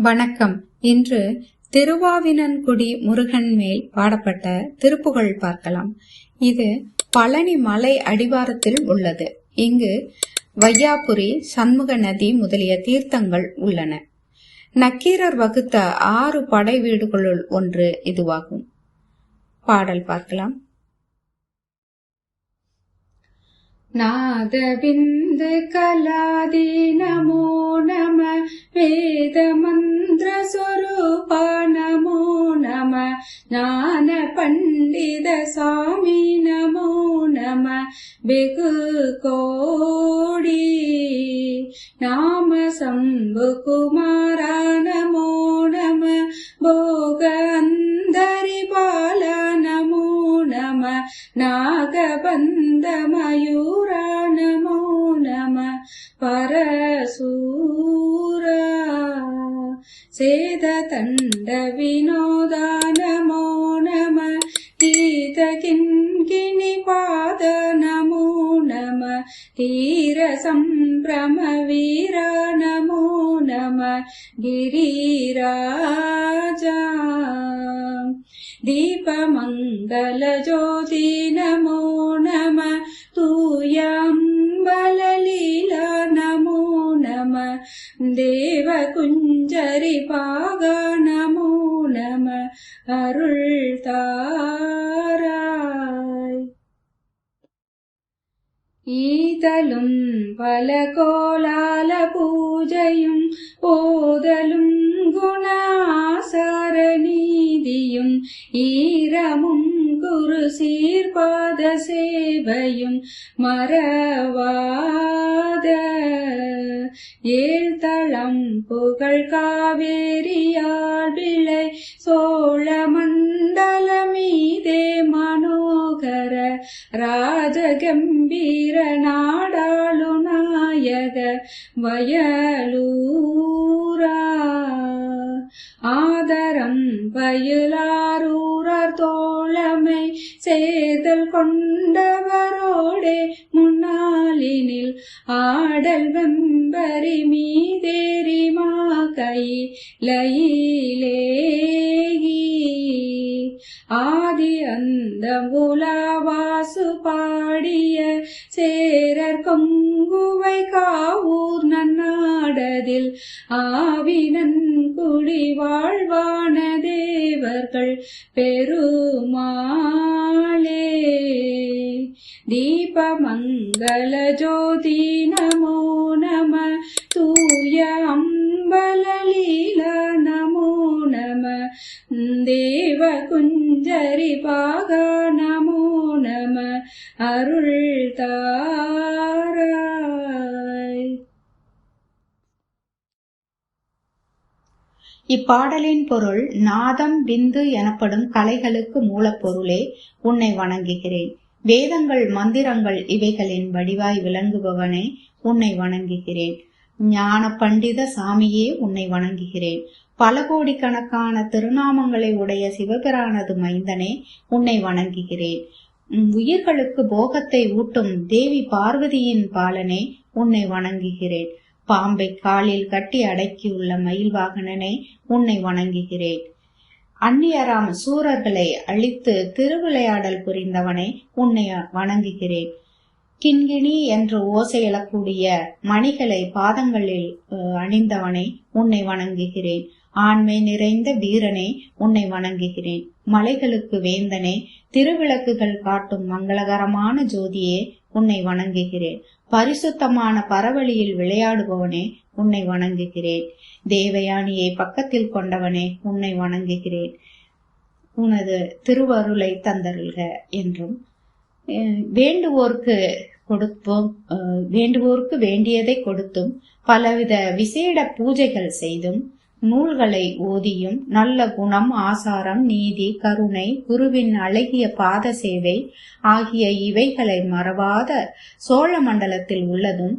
வணக்கம். இன்று திருவாவினன்குடி முருகன் மேல் பாடப்பட்ட திருப்புகழ் பார்க்கலாம். இது பழனி மலை அடிவாரத்தில் உள்ளது. இங்கு வையாபுரி சண்முக நதி முதலிய தீர்த்தங்கள் உள்ளன. நக்கீரர் வகுத்த ஆறு படை வீடுகளுள் ஒன்று இதுவாகும். பாடல் பார்க்கலாம். नाबिन्द कलादि नमो नमः वेदमन्त्रस्वरूपा नमो नम ज्ञानपण्डितस्वामी नमो नम बिगुकोडी नाम शम्भुकुमारा नमो नम भोगन्ध बन्द नमो नमः परसूरा। सेदतण्डविनोदा नमो नमः कीर्त नमो नमः तीरसम्भ्रमवीरा नमो नमः गिरिराजा। दीपमङ्गलज्योति नमो नम तूयाम्बललीला नमो नम देवकुञ्जरिपाग नमो नम अरुल्ता ஈதலும் பல கோலால பூஜையும் ஓதலும் குணாசார நீதியும் ஈரமும் குரு சீர்பாத சேவையும் மறவாத. ஏழ்தளம் புகழ் காவேரியால் விளை சோழ ராஜகம்பீர நாடாளு நாயக வயலூரா. ஆதரம் வயலாரூரர் தோழமை சேதல் கொண்டவரோடே முன்னாளினில் ஆடல் வெம்பரி மீதேரி மாகை லயிலேகி. ஆதி அந்த உலா அரசு பாடிய சேரர் கொங்குவை காவூர் நன்னாடதில் ஆவினன் குடி வாழ்வான தேவர்கள் பெருமாளே. தீபமங்கல ஜோதி நமோ நம தூய அம்பலலீல நமோ நம தேவ குஞ்சரி பாக நமோ அருள் தாராய். இப்பாடலின் பொருள் நாதம் பிந்து எனப்படும் கலைகளுக்கு மூலப்பொருளே உன்னை வணங்குகிறேன். வேதங்கள் மந்திரங்கள் இவைகளின் வடிவாய் விளங்குபவனே உன்னை வணங்குகிறேன். ஞான பண்டித சாமியே உன்னை வணங்குகிறேன். பல கோடிக்கணக்கான திருநாமங்களை உடைய சிவபிரானது மைந்தனே உன்னை வணங்குகிறேன். உயிர்களுக்கு போகத்தை ஊட்டும் தேவி பார்வதியின் பாலனே உன்னை வணங்குகிறேன். பாம்பை காலில் கட்டி அடக்கியுள்ள மயில் வாகனனே உன்னை வணங்குகிறேன். அந்நியராம் சூரர்களை அழித்து திருவிளையாடல் புரிந்தவனே உன்னை வணங்குகிறேன். கிண்கிணி என்று ஓசை மணிகளை பாதங்களில் அணிந்தவனே உன்னை வணங்குகிறேன். ஆண்மை நிறைந்த வீரனே உன்னை வணங்குகிறேன். மலைகளுக்கு வேந்தனே திருவிளக்குகள் காட்டும் மங்களகரமான ஜோதியே உன்னை வணங்குகிறேன். பரிசுத்தமான பரவழியில் விளையாடுபவனே உன்னை வணங்குகிறேன். தேவயானியை பக்கத்தில் கொண்டவனே உன்னை வணங்குகிறேன். உனது திருவருளை தந்தருள்க என்றும் வேண்டுவோர்க்கு கொடுப்போம் வேண்டுவோர்க்கு வேண்டியதை கொடுத்தும் பலவித விசேட பூஜைகள் செய்தும் நூல்களை ஓதியும் நல்ல குணம் ஆசாரம் நீதி கருணை குருவின் அழகிய பாத சேவை ஆகிய இவைகளை மறவாத சோழ மண்டலத்தில் உள்ளதும்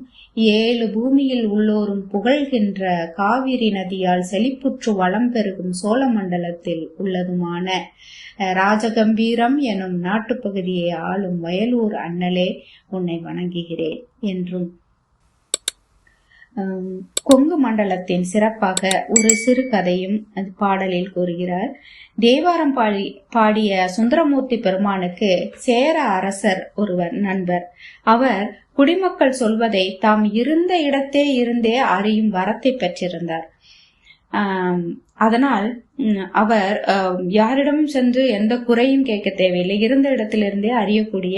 ஏழு பூமியில் உள்ளோரும் புகழ்கின்ற காவிரி நதியால் செழிப்புற்று வளம் பெருகும் சோழ மண்டலத்தில் உள்ளதுமான ராஜகம்பீரம் எனும் நாட்டுப்பகுதியை ஆளும் வயலூர் அண்ணலே உன்னை வணங்குகிறேன் என்றும் கொங்கு மண்டலத்தின் சிறப்பாக ஒரு சிறு கதையும் அது பாடலில் கூறுகிறார். தேவாரம் பாடி பாடிய சுந்தரமூர்த்தி பெருமானுக்கு சேர அரசர் ஒருவர் நண்பர். அவர் குடிமக்கள் சொல்வதை தாம் இருந்த இடத்தே இருந்தே அறியும் வரத்தை பெற்றிருந்தார். அதனால் அவர் யாரிடமும் சென்று எந்த குறையும் கேட்க தேவையில்லை. இருந்த இடத்திலிருந்தே அறியக்கூடிய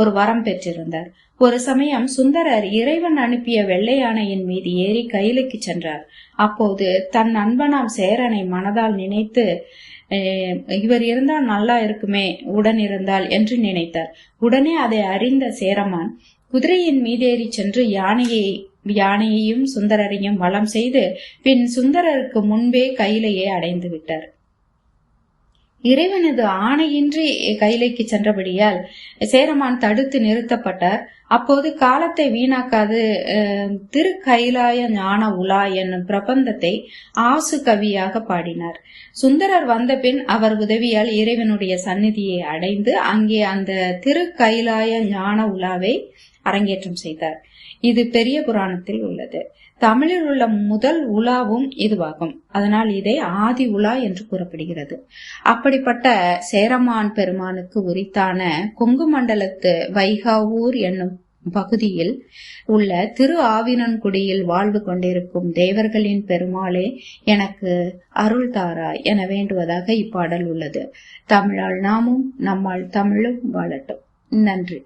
ஒரு வரம் பெற்றிருந்தார். ஒரு சமயம் சுந்தரர் இறைவன் அனுப்பிய வெள்ளை யானையின் மீது ஏறி கையிலுக்கு சென்றார். அப்போது தன் நண்பனாம் சேரனை மனதால் நினைத்து இவர் இருந்தால் நல்லா இருக்குமே உடன் இருந்தால் என்று நினைத்தார். உடனே அதை அறிந்த சேரமான் குதிரையின் மீதேறி சென்று யானையை யானையையும் சுந்தரரையும் வலம் செய்து பின் சுந்தரருக்கு முன்பே கையிலையே அடைந்து விட்டார். இறைவனது ஆணையின்றி கைலைக்கு சென்றபடியால் சேரமான் தடுத்து நிறுத்தப்பட்டார். அப்போது காலத்தை வீணாக்காது திரு கைலாய ஞான உலா என்னும் பிரபந்தத்தை ஆசு கவியாக பாடினார். சுந்தரர் வந்த பின் அவர் உதவியால் இறைவனுடைய சந்நிதியை அடைந்து அங்கே அந்த திரு கைலாய ஞான உலாவை அரங்கேற்றம் செய்தார். இது பெரிய புராணத்தில் உள்ளது. தமிழில் உள்ள முதல் உலாவும் இதுவாகும். அதனால் இதை ஆதி உலா என்று கூறப்படுகிறது. அப்படிப்பட்ட சேரமான் பெருமானுக்கு உரித்தான கொங்கு மண்டலத்து வைகாவூர் என்னும் பகுதியில் உள்ள திரு ஆவினன்குடியில் வாழ்வு கொண்டிருக்கும் தேவர்களின் பெருமாளே எனக்கு அருள் தாரா என வேண்டுவதாக இப்பாடல் உள்ளது. தமிழால் நாமும் நம்மால் தமிழும் வாழட்டும். நன்றி.